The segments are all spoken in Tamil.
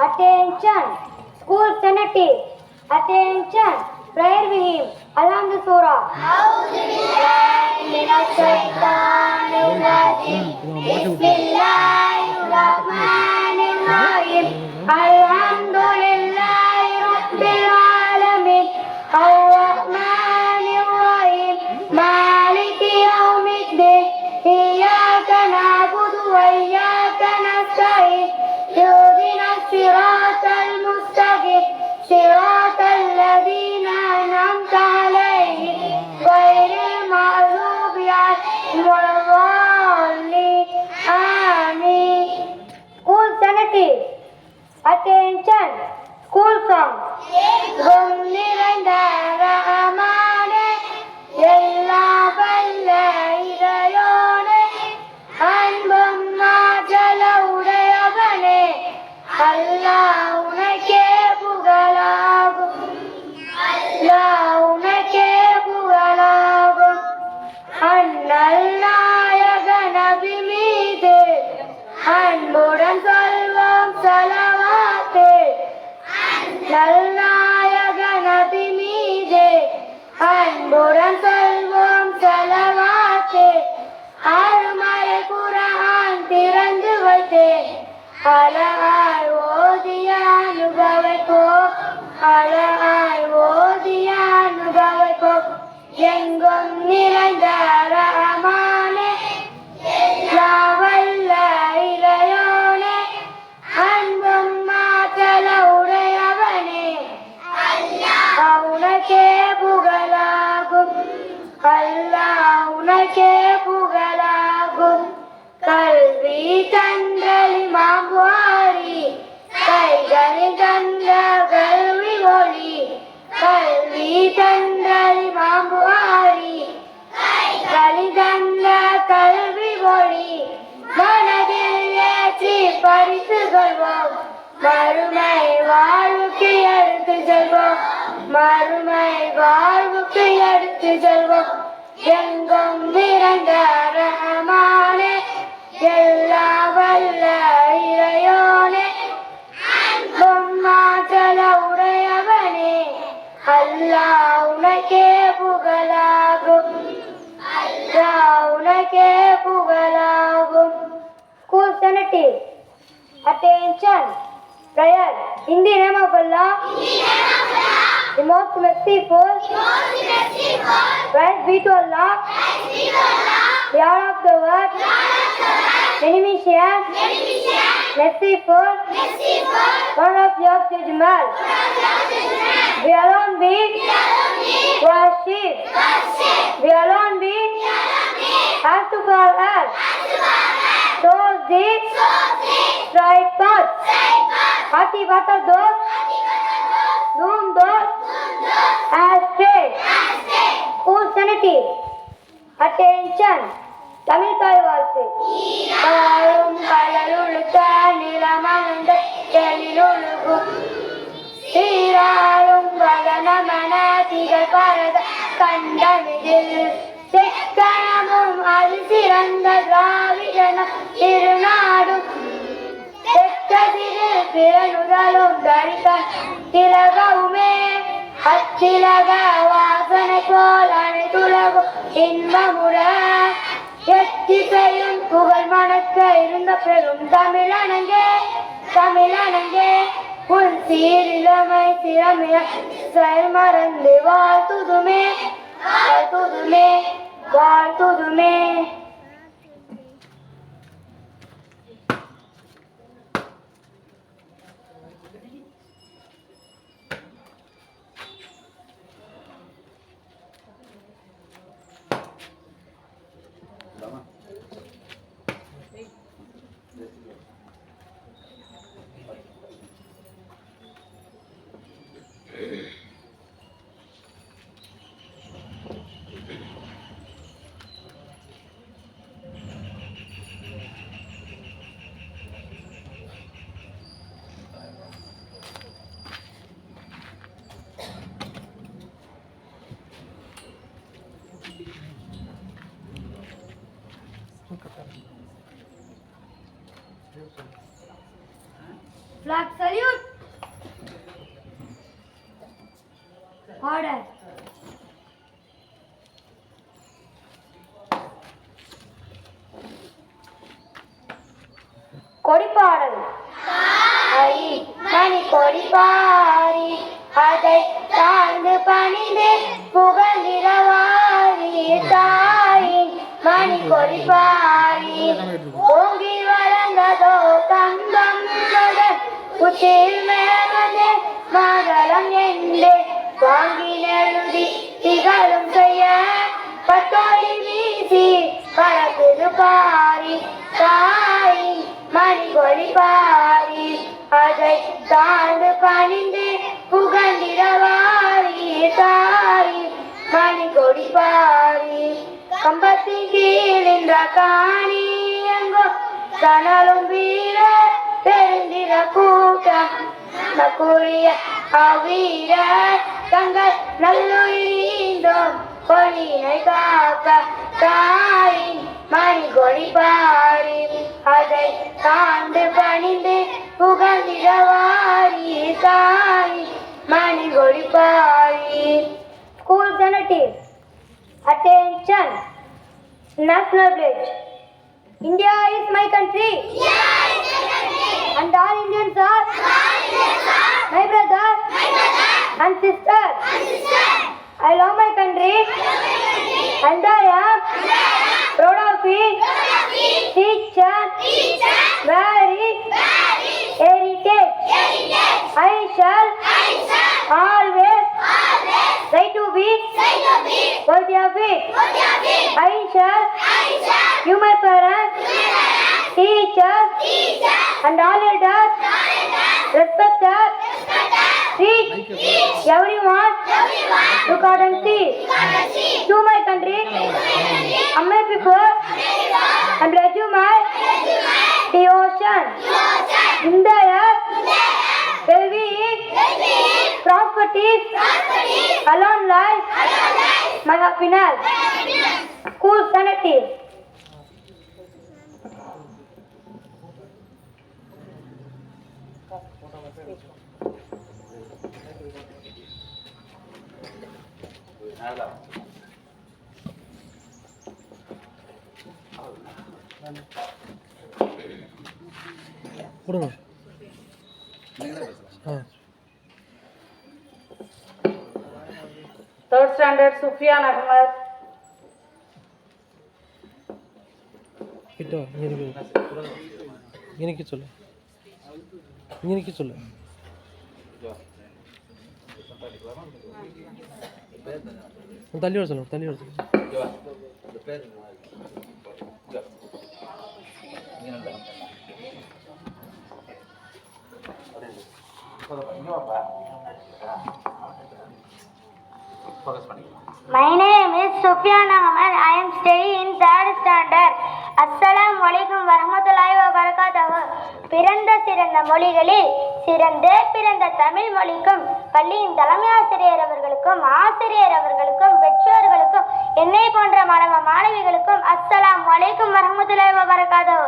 Attention, school senative. Attention, prayer with him. Alam the surah. Alhamdulillahi Attention School Song கும் நிறைந்த ரஹமானே உனக்கே புகழாகும். அல்லா உனக்கே புகழாகும். கல்வி தந்தளி மாம்புவாரி கைகளில் தந்த கல்வி ஒளி கல்வி தந்தளி மாம்புவாரி கைகளில் தந்த கல்வி ஒளி மனதில் ஏற்றி பறித்து கொள்வோம் மறுமை வாழ்க்கை எடுத்து செல்வோம். மறுமை வாழ்வுக்கு எடுத்து செல்வோம் எங்கும் நிறைந்த ரஹமானே எல்லா வல்ல இறையோனே பொம்மாற்றல உடையவனே அல்லாஹ் உனக்கே புகழாகும் அல்லாஹ் உனக்கே புகழாகும் School Senative Attention Prayer In the name of Allah The The most merciful. The most merciful. Praise be to Allah. Praise be to Allah. Lord of the world. Lord of the world. Many Beneficent. Merciful. Merciful. Lord of your judgment. Lord of your judgment. We alone be. We alone be. Worship. Worship. We alone be. We alone be. As to call us. As to call us. Towards the. Towards the. Right path. Right path. Hati bata dos. Hati bata dos. Doom dos. School Senative Attention Tamil தாய் வாழ்த்து வாழும் கடலுழுத்த நிலமந்த எழிலொழுகும் சீராளும் வகனமன திகழ் பரத கண்டமிதில் செக்கணமும் அது சிறந்த திராவிடன திருநாடும் செக்கதிரு பிறனுதலும் தரிக்க திலகவுமே அத்திலக வாசனை போல் அனைத்துலகும் இன்பமுட எத்திசையும் புகழ் மணக்க இருந்த பெரும் தமிழனங்கே தமிழனங்கே உன் சீரிலமை திறமைய செயல் மறந்து வாழ்த்துதுமே வாழ்த்துதுமே வாழ்த்துதுமே. உச்சில் മകളം மகளம் என்று வாங்கி நெழுதி திகழும் செய்ய பத்தோடி പാറി பழகுது பாரி പാറി அதை தாழ்ந்து பணிந்து புகழ்ந்திடவாரி தாய் மணி பாரி. கம்பத்தின் கீழ் நின்ற காணி எங்கோ கனலும் வீரர் பெருந்திர கூட்டம் நக்குரிய அவ்வீர தங்கள் நல்லுயிரீந்தோம் கொடியினை காக்க தாயின் மணி கொடி பாரி அதை தாண்டு பணிந்து புகழ்ந்திடவாரி தாய் மணி கொடி பாரி ஸ்கூல் செனட்டிவ் Attention! National pledge. India is my country. And all Indians are? My brother. My brother. And sister. And sister. I love my country. I love my country. And I am. Proud of me. Proud of me. Teacher. Teacher. Very. Very. Heritage. Heritage. I shall. I shall. Always. Always. Try to be. Try to be. Worthy of me. Worthy of me. I shall. I shall. You my parents. You my parents. Teacher. Teacher and all your elders respect that treat everyone to God and see. To my country. And my people and resume. My devotion. In the air, well-being, prosperity, alone life, my happiness. School senative. கொடுங்க ஆ Third standard Sufyan Ahmad. கிட்ட வா, இங்க இருக்கு இங்க நிக்க சொல்லு இங்க நிக்க சொல்லு தள்ளி வர சொல்லு தள்ளி வர My name is Sufyan Ahmad. I am studying in third standard. அஸ்ஸலாமு அலைக்கும் வரஹ்மத்துல்லாஹி வ பரகாத்துஹு பிறந்த சிறந்த மொழிகளில் சிறந்தே பிறந்த தமிழ் மொழிக்கும் பள்ளியின் தலைமை ஆசிரியர் அவர்களுக்கும் ஆசிரியர் அவர்களுக்கும் பெற்றோர்களுக்கும் என்னை போன்ற மாணவ மாணவிகளுக்கும் அஸ்ஸலாம் அலைக்கும் வரஹ்மத்துல்லாஹி வரக்காதோ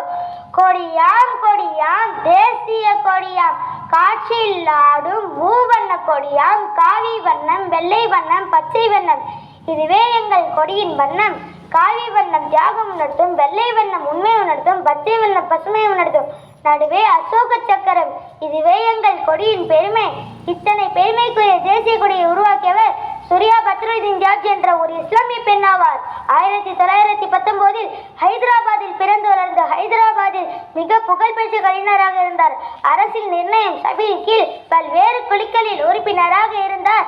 கொடியாம் கொடியாம் தேசிய கொடியாம் காட்சியில் ஆடும் மூவண்ண கொடியாம் காவி வண்ணம் வெள்ளை வண்ணம் பச்சை வண்ணம். இதுவே எங்கள் கொடியின் வண்ணம். காவி வண்ணம் தியாகம் உணர்த்தும் வெள்ளை வண்ணம் உண்மை உணர்த்தும் பச்சை வண்ணம் பசுமை உணர்த்தும். நடுவே அசோக சக்கரம். இதுவே எங்கள் கொடியின் பெருமை. இத்தனை பெருமைக்குரிய தேசிய கொடியை உருவாக்கியவர் சூர்யா பத்ருதீன் ஜார்ஜ் என்ற ஒரு இஸ்லாமிய பெண் ஆவார் ஆயிரத்தி தொள்ளாயிரத்தி பத்தொன்பதில் ஹைதராபாத்தில் பிறந்து வளர்ந்த ஹைதராபாத்தில் மிக புகழ்பெற்ற கலைஞராக இருந்தார். அரசின் நிர்ணயம் சபையின் கீழ் பல்வேறு குழுக்களில் உறுப்பினராக இருந்தார்.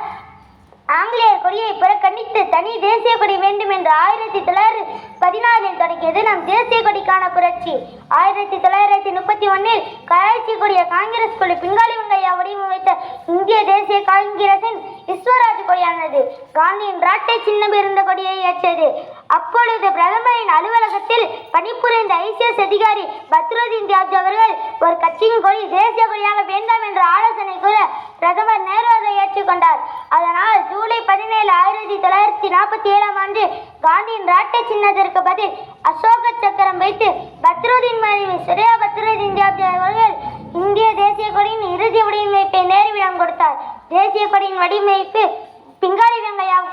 ஆங்கிலேயர் கொடியை புறக்கணித்து தனி தேசிய கொடி வேண்டும் என்று ஆயிரத்தி தொள்ளாயிரத்தி பதினாலில் தொடங்கியது நம் தேசிய கொடிக்கான புரட்சி. ஆயிரத்தி தொள்ளாயிரத்தி முப்பத்தி ஒன்னில் கராச்சி கொடிய காங்கிரஸ் குழு பிங்காலி வெங்கையா வடிவமைத்த இந்திய தேசிய காங்கிரசின் விஸ்வராஜ் கொடியானது. காந்தியின் ராட்டை சின்னம் இருந்த கொடியை ஏற்றது அப்பொழுது பிரதமரின் அலுவலகத்தில் பணிபுரிந்த ஐசிஎஸ் அதிகாரி பத்ருதீன் தியாஜ் அவர்கள் ஒரு கட்சியின் கொடி தேசிய கொடியாக வேண்டாம் என்ற ஆலோசனை கூற பிரதமர் நேரு அதை ஏற்றுக்கொண்டார் அதனால் ஜூலை பதினேழு ஆயிரத்தி தொள்ளாயிரத்தி நாற்பத்தி ஏழாம் ஆண்டு காந்தியின் ராட்டை சின்னத்திற்கு பதில் அசோக சக்கரம் வைத்து பத்ருதீன் மனைவி சுரேயா பத்ருதீன் தியாப்ஜி அவர்கள் இந்திய தேசிய கொடியின் இறுதி வடிவமைப்பை நேருவிடம் கொடுத்தார். தேசிய கொடியின் வடிவமைப்பு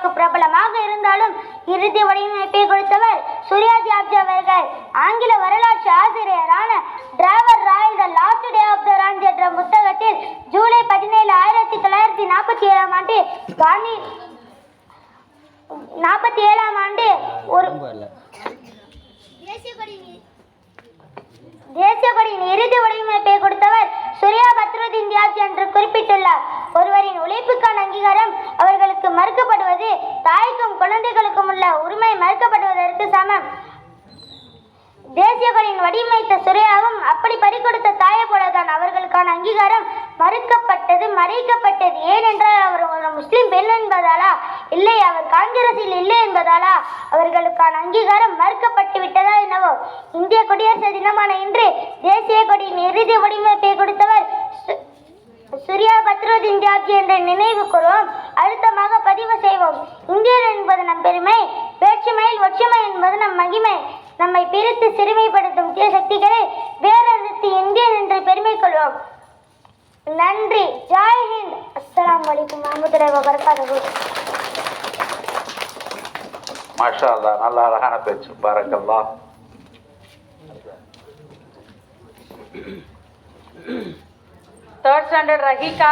அளவுக்கு பிரபலமாக இருந்தாலும் இறுதி வடிவமைப்பை கொடுத்தவர் சூர்யா ஜாப்ஜி அவர்கள். ஆங்கில வரலாற்று ஆசிரியரான Trevor Royle the last day of the Raj என்ற புத்தகத்தில் ஜூலை பதினேழு ஆயிரத்தி தொள்ளாயிரத்தி நாற்பத்தி ஏழாம் ஆண்டு காந்தி நாற்பத்தி ஏழாம் ஆண்டு ஒரு தேசிய கொடியின் இறுதி வடிவமைப்பை கொடுத்தவர் சூர்யா பத்ருதீன் தியாஜ் என்று குறிப்பிட்டுள்ளார். ஒருவரின் உழைப்புக்கான அங்கீகாரம் அவர்களுக்கு மறுக்கப்படுவது தாய்க்கும் குழந்தைகளுக்கும் உள்ள உரிமை மறுக்கப்படுவதற்கு சமம். தேசிய கொடியின் வடிவமைத்த சுரையாவும் அப்படி பறிகொடுத்த தாயை போலதான் அவர்களுக்கான அங்கீகாரம் மறுக்கப்பட்டது மறைக்கப்பட்டது. ஏனென்றால் அவர் ஒரு முஸ்லிம் பெண் என்பதாலா? இல்லை அவர் காங்கிரஸில் இல்லை என்பதாலா? அவர்களுக்கான அங்கீகாரம் மறுக்கப்பட்டு விட்டதா என்னவோ? இந்திய குடியரசு தினமான இன்று தேசிய கொடியின் இறுதி வடிவமைப்பை கொடுத்தவர் சூர்யா இந்தியா என்ற நினைவு கூறுவோம் அழுத்தமாக பதிவு செய்வோம். இந்தியர் என்பது நம் பெருமை. வேற்றுமையில் ஒற்றுமை என்பது நம் மகிமை. நம்மை பிரித்து சிறுமைப்படுத்தும் தீய சக்திகளை வேறறுத்து இந்தியன் என்று பெருமை கொள்வோம். நன்றி. ஜாய் ஹிந்த். அஸ்ஸலாமு அலைக்கும் வரமத்துல்லாஹி மாஷா அல்லா நல்ல அழகான பேச்சு. பாரக்கல்லா Third standard Rahika.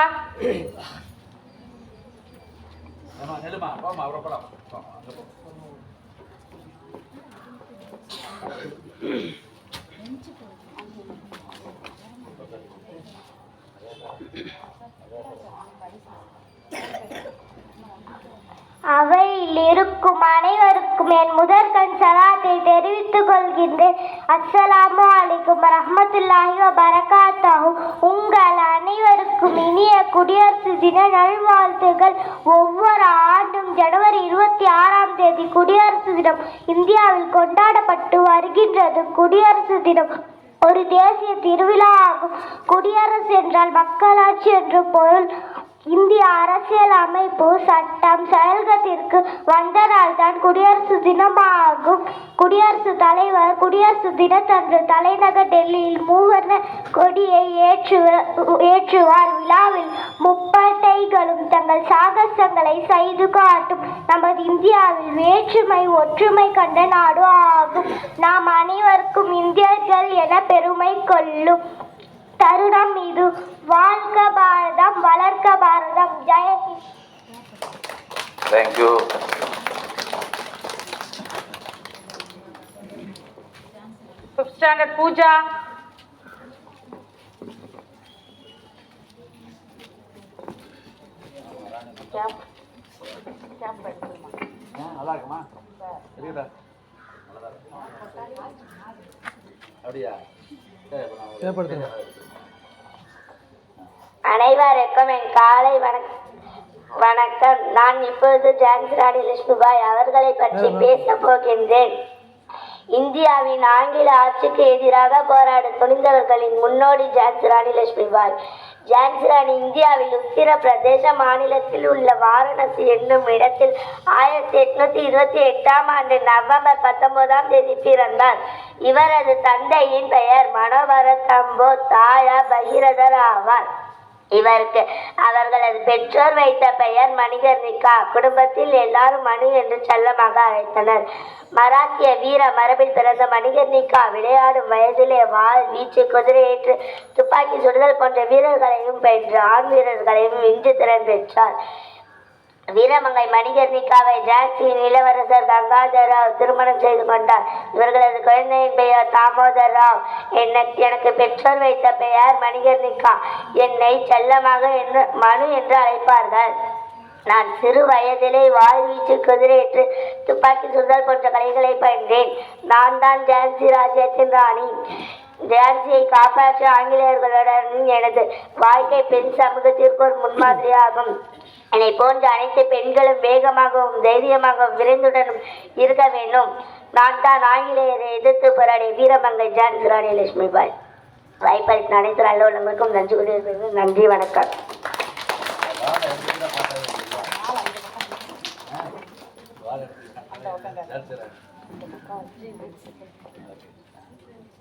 அவையில் இருக்கும் அனைவருக்கும் என் முதற்கண் சலாத்தை தெரிவித்துக் கொள்கின்றேன் அஸ்ஸலாமு அலைக்கும் ரஹமத்துல்லாஹி வ உங்கள் அனைவருக்கும் இனிய குடியரசு தின நல்வாழ்த்துகள் ஒவ்வொரு ஆண்டும் ஜனவரி இருபத்தி ஆறாம் தேதி குடியரசு தினம் இந்தியாவில் கொண்டாடப்பட்டு வருகின்றது குடியரசு தினம். ஒரு தேசிய திருவிழா ஆகும். குடியரசு என்றால் மக்களாட்சி என்று பொருள். இந்திய அரசியல் அமைப்பு சட்டம் செயல்கத்திற்கு வந்த நாள்தான் குடியரசு தினமாகும். குடியரசு தலைவர் குடியரசு தினத்தன்று தலைநகர் டெல்லியில் மூவர்ண கொடியை ஏற்று ஏற்றுவார். விழாவில் முப்பட்டைகளும் தங்கள் சாகசங்களை செய்து காட்டும் நமது இந்தியாவில் வேற்றுமை ஒற்றுமை கண்ட நாடு ஆகும். நாம் அனைவருக்கும் இந்தியர்கள் என பெருமை கொள்ளும். தருணம் இது. வாழ்க பாரதம் வளர்க்க பாரதம். Jai Hind thank you Fifth standard Pooja. நல்லா இருக்குமா தெரியுதா அப்படியா ஏற்படுத்துங்க அனைவருக்கும் என் காலை வணக் வணக்கம் நான் இப்பொழுது ஜான்சி ராணி லட்சுமிபாய் அவர்களை பற்றி பேசப் போகின்றேன். இந்தியாவின் ஆங்கில ஆட்சிக்கு எதிராக போராட துணிந்தவர்களின் முன்னோடி ஜான்சி ராணி லட்சுமிபாய் ஜான்சி ராணி இந்தியாவில் உத்தரப்பிரதேச மாநிலத்தில் உள்ள வாரணாசி என்னும் இடத்தில் ஆயிரத்தி எட்நூத்தி இருபத்தி எட்டாம் ஆண்டு நவம்பர் பத்தொன்பதாம் தேதி பிறந்தார். இவரது தந்தையின் பெயர் மனோபரதம்போ தாயார் பகீரதர் ஆவார். இவருக்கு. அவர்களது பெற்றோர் வைத்த பெயர் மணிகர்ணிகா. குடும்பத்தில் எல்லாரும் மணி என்று செல்லமாக அழைத்தனர். மராத்திய வீர மரபில் பிறந்த மணிகர்ணிகா விளையாடும் வயதிலே வாழ் வீச்சு குதிரையேற்று துப்பாக்கி சுடுதல் போன்ற வீரர்களையும் பெற்று ஆண் வீரர்களையும் இன்று திறன் பெற்றார். வீரமங்கை மணிகர்ணிகாவை ஜான்சியின் இளவரசர் கங்காதர் ராவ் திருமணம் செய்து கொண்டார். இவர்களது குழந்தையின் பெயர் தாமோதர் ராவ் என்ன எனக்கு பெற்றோர் வைத்த பெயர் மணிகர்ணிகா என்னை செல்லமாக என்று மனு என்று அழைப்பார்கள். நான் சிறு வயதிலே வாழ்வீச்சு குதிரையேற்று துப்பாக்கி சுதல் போன்ற கலைகளை பயின்றேன். நான் தான் ஜான்சி ராஜ்யத்தின் ராணி. ஜான்சியை காப்பாற்ற ஆங்கிலேயர்களுடன் எனது வாழ்க்கை பெண் சமூகத்திற்கு ஒரு முன்மாதிரியாகும். என்னை போன்ற அனைத்து பெண்களும் வேகமாகவும் தைரியமாகவும் விரைந்துடனும் இருக்க வேண்டும். நான் தான் ஆங்கிலேயரை எதிர்த்து போராடிய வீரமங்கை ஜான் ராணி லட்சுமிபாய் வாய்ப்பளித்த அனைத்து நல்லவர்களுக்கும் நன்றி கொண்டிருப்பது நன்றி வணக்கம். அஸ்ஸலாமு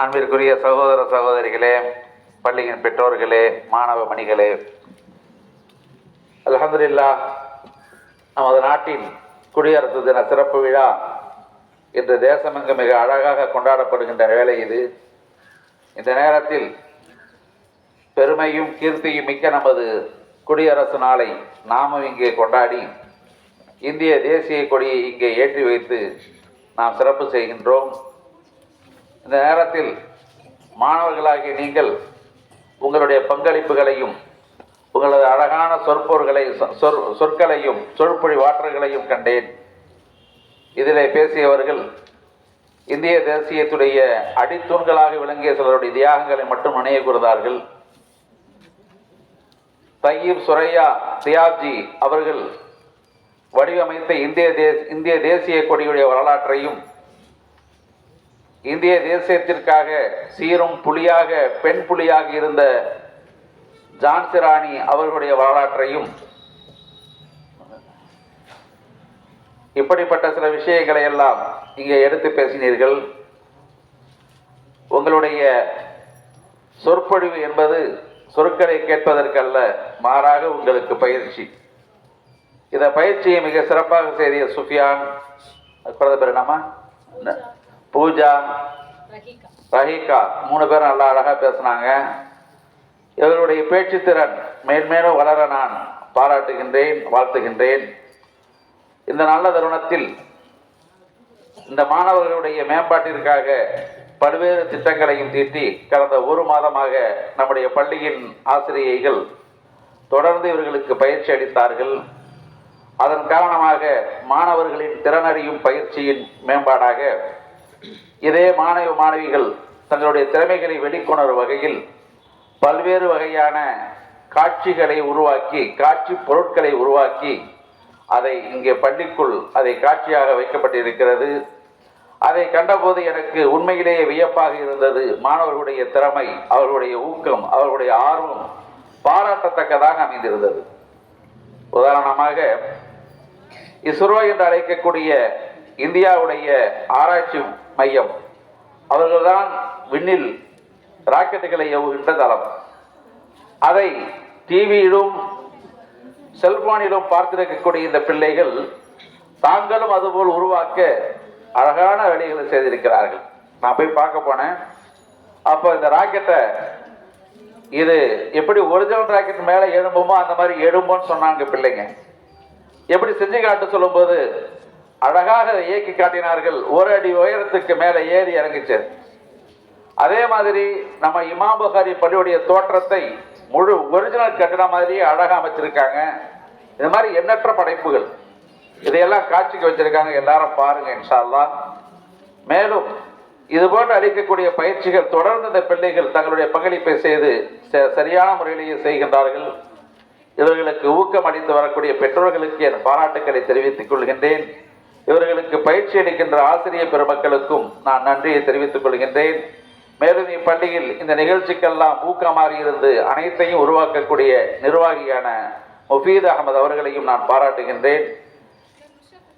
அன்பிற்குரிய சகோதர சகோதரிகளே பள்ளியின் பெற்றோர்களே மாணவ மணிகளே அலமதுல்லா நமது நாட்டின் குடியரசு தின சிறப்பு விழா இன்று தேசமெங்கு மிக அழகாக கொண்டாடப்படுகின்ற வேலை இது. இந்த நேரத்தில் பெருமையும் கீர்த்தியும் மிக்க நமது குடியரசு நாளை நாமும் இங்கே கொண்டாடி இந்திய தேசிய கொடியை இங்கே ஏற்றி வைத்து நாம் சிறப்பு செய்கின்றோம். இந்த நேரத்தில் மாணவர்களாகிய நீங்கள் உங்களுடைய பங்களிப்புகளையும் உங்களது அழகான சொற்பொருள்களை சொ- சொற் சொற்களையும் சொற்பொழிவாற்றல்களையும் கண்டேன். இதிலே பேசியவர்கள் இந்திய தேசியத்துடைய அடித்தூண்களாக விளங்கிய சிலருடைய தியாகங்களை மட்டும் நினைவு கூறுகிறார்கள் தையீப் சுரையா தியாப்ஜி அவர்கள் வடிவமைத்த இந்திய தேச இந்திய தேசிய கொடியுடைய வரலாற்றையும் இந்திய தேசியத்திற்காக சீரும் புலியாக பெண் புலியாக இருந்த ஜான்சி ராணி அவர்களுடைய வரலாற்றையும் இப்படிப்பட்ட சில விஷயங்களை எல்லாம் இங்கே எடுத்து பேசினீர்கள். உங்களுடைய சொற்பொழிவு என்பது சொற்களை கேட்பதற்கல்ல மாறாக உங்களுக்கு பயிற்சி. இந்த பயிற்சியை மிக சிறப்பாக செய்திய சுஃபியான் பிரதமர் நாமா என்ன? பூஜா ரஹீகா. மூணு பேரும் நல்லா அழகா பேசுனாங்க. இவர்களுடைய பேச்சு திறன் மேன்மேலும் வளர நான் பாராட்டுகின்றேன் வாழ்த்துகின்றேன். இந்த நல்ல தருணத்தில் இந்த மாணவர்களுடைய மேம்பாட்டிற்காக பல்வேறு திட்டங்களையும் தீட்டி கடந்த ஒரு மாதமாக நம்முடைய பள்ளியின் ஆசிரியைகள் தொடர்ந்து இவர்களுக்கு பயிற்சி அளித்தார்கள். அதன் காரணமாக மாணவர்களின் திறனறியும் பயிற்சியின் மேம்பாடாக இதே மாணவ மாணவிகள் தங்களுடைய திறமைகளை வெளிக்கொணர் வகையில் பல்வேறு வகையான காட்சிகளை உருவாக்கி காட்சி பொருட்களை உருவாக்கி அதை இங்கே பள்ளிக்குள் அதை காட்சியாக வைக்கப்பட்டிருக்கிறது. அதை கண்டபோது எனக்கு உண்மையிலேயே வியப்பாக இருந்தது. மாணவர்களுடைய திறமை அவர்களுடைய ஊக்கம் அவர்களுடைய ஆர்வம் பாராட்டத்தக்கதாக அமைந்திருந்தது. உதாரணமாக இஸ்ரோ என்று அழைக்கக்கூடிய இந்தியாவுடைய ஆராய்ச்சி மையம். அவர்கள்தான் விண்ணில் ராக்கெட்டுகளை ஏவுகின்ற தளம். அதை டிவியிலும் செல்போனிலும் பார்த்திருக்கக்கூடிய இந்த பிள்ளைகள் தாங்களும் அதுபோல் உருவாக்க அழகான வேலைகளை செய்திருக்கிறார்கள். நான் போய் பார்க்க போனேன். அப்போ இந்த ராக்கெட்டை இது எப்படி ஒரிஜினல் ராக்கெட் மேலே எழும்புமோ அந்த மாதிரி எழும்போன்னு சொன்னாங்க பிள்ளைங்க. எப்படி செஞ்சு காட்ட சொல்லும்போது அழகாக அதை இயக்கி காட்டினார்கள். ஒரு அடி உயரத்துக்கு மேலே ஏறி இறங்குச்சு. அதே மாதிரி நம்ம இமாம் புகாரி பள்ளியுடைய தோற்றத்தை முழு ஒரிஜினல் கட்டிடம் மாதிரியே அழகாக அமைச்சிருக்காங்க. இது மாதிரி எண்ணற்ற படைப்புகள். இதையெல்லாம் காட்சிக்கு வச்சிருக்காங்க. எல்லாரும் பாருங்க இன்ஷால்லா மேலும் இது போன்று அளிக்கக்கூடிய பயிற்சிகள் தொடர்ந்து இந்த பிள்ளைகள் தங்களுடைய பங்களிப்பை செய்து ச- சரியான முறையிலேயே செய்கின்றார்கள். இவர்களுக்கு ஊக்கம் அளித்து வரக்கூடிய பெற்றோர்களுக்கு என் பாராட்டுக்களை தெரிவித்துக் கொள்கின்றேன். இவர்களுக்கு பயிற்சி அளிக்கின்ற ஆசிரியர் பெருமக்களுக்கும் நான் நன்றியை தெரிவித்துக் கொள்கின்றேன். மேலும் இப்பள்ளியில் இந்த நிகழ்ச்சிக்கெல்லாம் ஊக்கமாக இருந்து அனைத்தையும் உருவாக்கக்கூடிய நிர்வாகியான முஃபீத் அகமது அவர்களையும் நான் பாராட்டுகின்றேன்.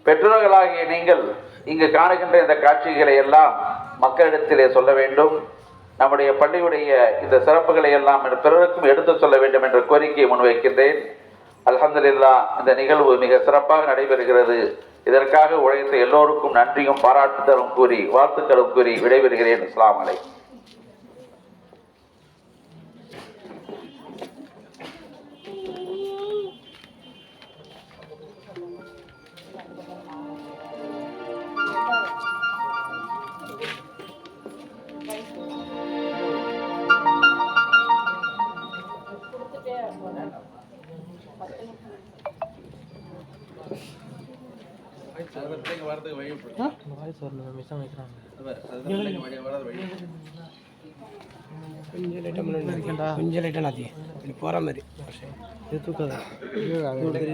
பெற்றோர்களாகிய நீங்கள் இங்கு காணுகின்ற இந்த காட்சிகளை எல்லாம் மக்களிடத்திலே சொல்ல வேண்டும். நம்முடைய பள்ளியுடைய இந்த சிறப்புகளை எல்லாம் பிறருக்கும் எடுத்து சொல்ல வேண்டும் என்ற கோரிக்கையை முன்வைக்கின்றேன். அலமதுல்லா இந்த நிகழ்வு மிக சிறப்பாக நடைபெறுகிறது. இதற்காக உழைத்த எல்லோருக்கும் நன்றியும் பாராட்டுதலும் கூறி வாழ்த்துக்களும் கூறி விடைபெறுகிறேன். அஸ்ஸலாமு அலைக்கும் ஆ? வாய்ஸ் வரல மிஸ் வைக்கிறாங்க கொஞ்சம் லைட்டாக முன்னாடி இருக்கேன்டா. கொஞ்சம் லைட்டாக நாத்தி இப்படி போகிற மாதிரி. இது தூக்காத.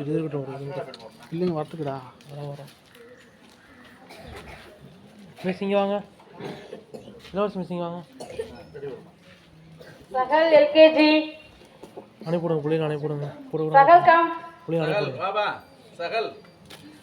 இது இருக்கட்டும். இல்லைங்க. வரத்துக்குடா. வரோம் வரோம் மிஸ் இங்கே வாங்க. இளவரசி மிஸ் இங்கே வாங்க. சகல் எல்கேஜி. அனுப்பிவிடுங்க பிள்ளைங்க அனுப்பிவிடுங்க. கொடுங்க சகல் கம். பிள்ளைங்க அனுப்பிவிடுங்க.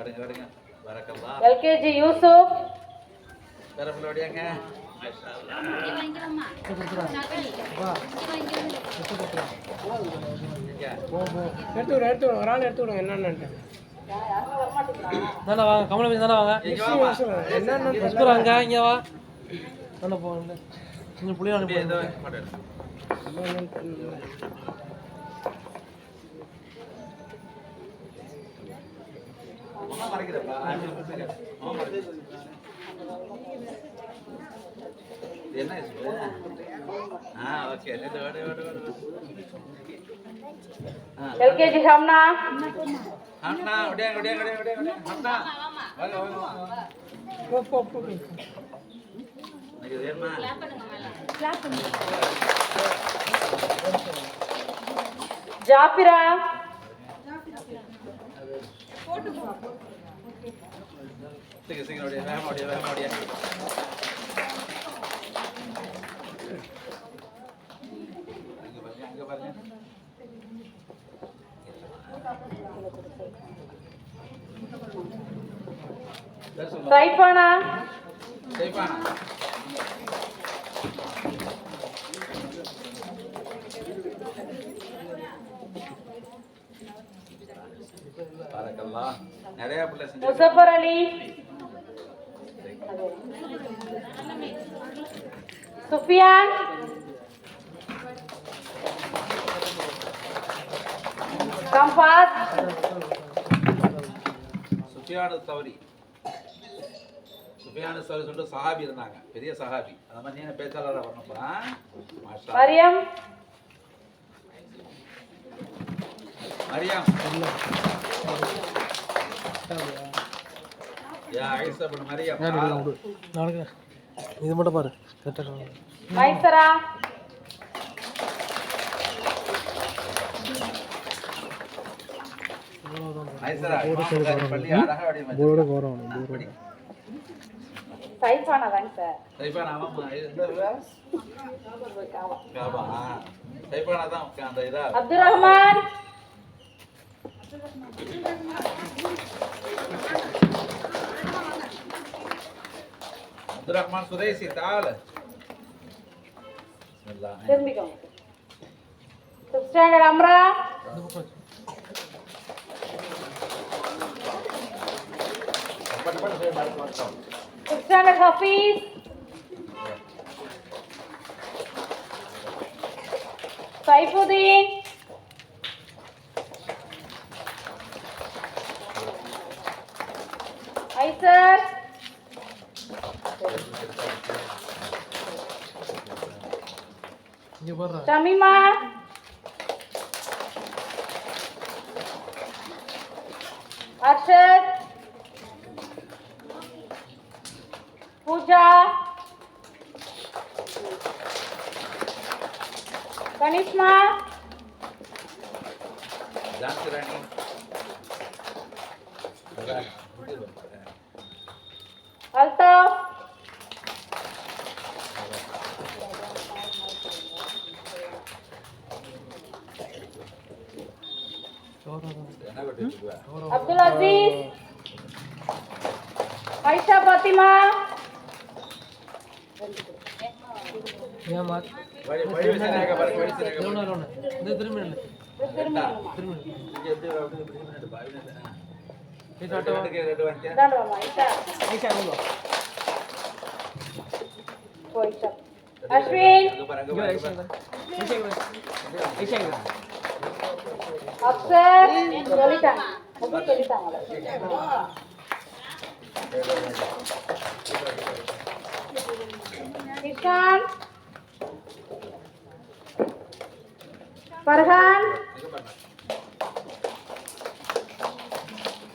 படுங்க படுங்க வரக்கல்லா. எல்கேஜி யூசுப். தரப்புல ஓடியாங்க மாஷா அல்லாஹ் யா எடுத்து எடுத்து ஒரு ஆள் எடுத்து விடுங்க என்னென்னு தானே வாங்க கமலபதி தானே வாங்க என்னென்னு அங்க இங்க வா தானே போங்க கொஞ்சம் புளியா ఎల్కేజీ హమ్నా? హమ్నా ఉడే ఉడే ఉడే ఉడే హమ్నా. వాగా వాగా ఒప్పు ఒప్పు అయ్యో ఏమ్మా క్లాప్ జాపిరా? சீக்கிரம் சீக்கிரம் ஓடியா வேகமா ஓடியா வேகமா ஓடியா அங்க பாருங்க அங்க பாருங்க பாரக்கல்லா நிறைய பிள்ளை முசஃபர் அலி சுஃபியான். கம்பாஸ். சுஃபியானு சௌரி சுஃபியானு சௌரி சொல்லிட்டு சஹாபி இருந்தாங்க. பெரிய சஹாபி. அந்த மாதிரி நீங்க பேச்சாளராக மாஷா. மரியம். மரியாம். இது மட்டும் பாரு கரெக்டாக மைசரா போர்டு சைஃபானா தாங்க சார் சைஃபானா இந்த காபா. சைஃபானா தான் அந்த இதா அப்துல் ரஹ்மான் அப்துல் ரஹ்மான் अब्दुल रहमान सुरैसी ताल ఫిఫ్త్ స్టాండర్డ్ అమ్రా fifth standard Hafeez Saifuddin IISER fifth standard Hafiz Saifuddin ஐசர் இங்கே பாரு ஷமிமா அர்ஷத் நில்லு ரெண்டா? திரும்பி நில்லு இங்க எப்படி வா,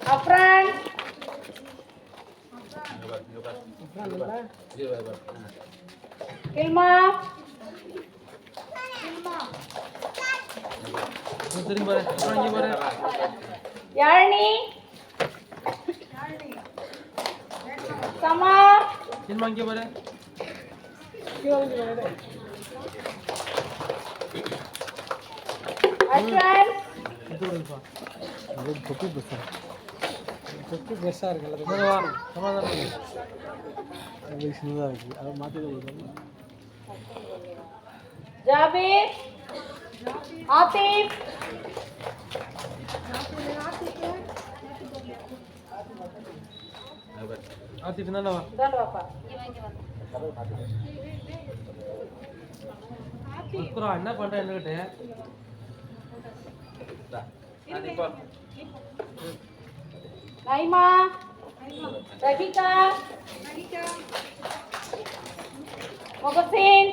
அப்படி இப்படி இப்படி நட்டு பா, இப்படி நட்டு. ஆ. இது தொப்பி பெருசாக இருக்குல்ல சமாதானம். அது சின்னதாக இருக்குது அதை மாற்றி கொடுக்கணும் Jabir. Atif. ஆத்திட்டு தானே வா Papa. அப்புறம் என்ன பண்ணுறேன் என்னகிட்ட நைமா ரஹிகா முகசின்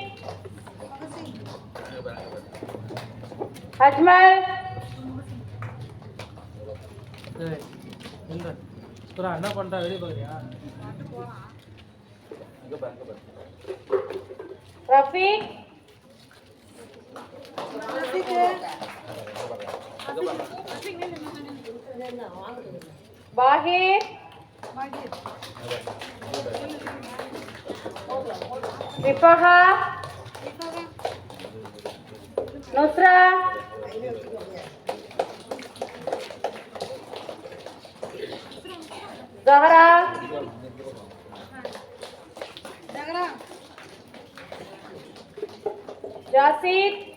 அஜ்மல் என்ன பண்ற வெளியே பாக்குறியா ரஃபீக் ரஃபீக் ரஃபீக் वाहिद नुसरा जहरा। जासिद।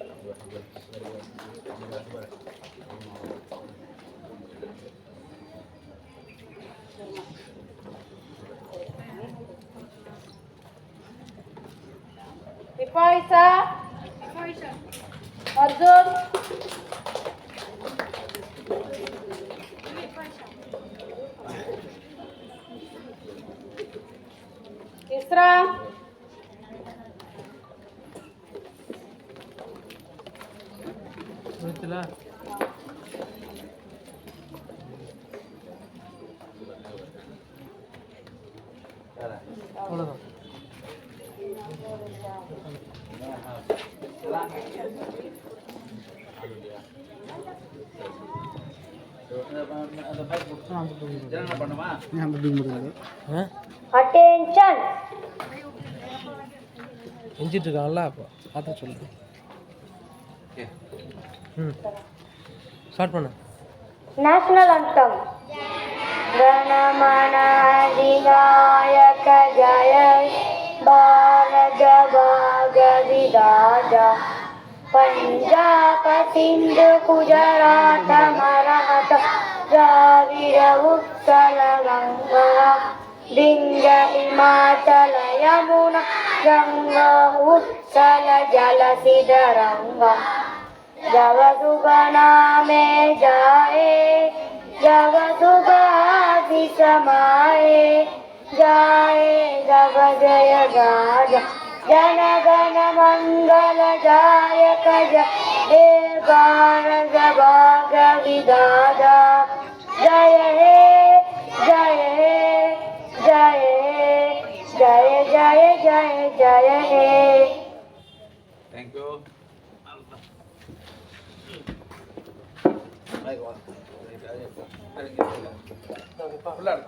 পয়সা অর্জুন तिसरा Attention! செஞ்சிட்டு இருக்கான்ல அப்போ பார்த்து சொல்லு ம் ஸ்டார்ட் பண்ணு National Anthem. Ganamana Adinayaka Jaya Bharata Bhaga Vidada Punjab Sindhu Gujarat Maratha Dravida Uttara Ganga Dinga Himatala Yamuna Ganga Uttala Jala Siddharanga जब सुगना में जाए जब सुगाधि समाए जाए जब जय गाज जन गण मंगल जायक जय जगाग विदादा जय हे जय हे जय हे जय जय जय जय हे थैंक यू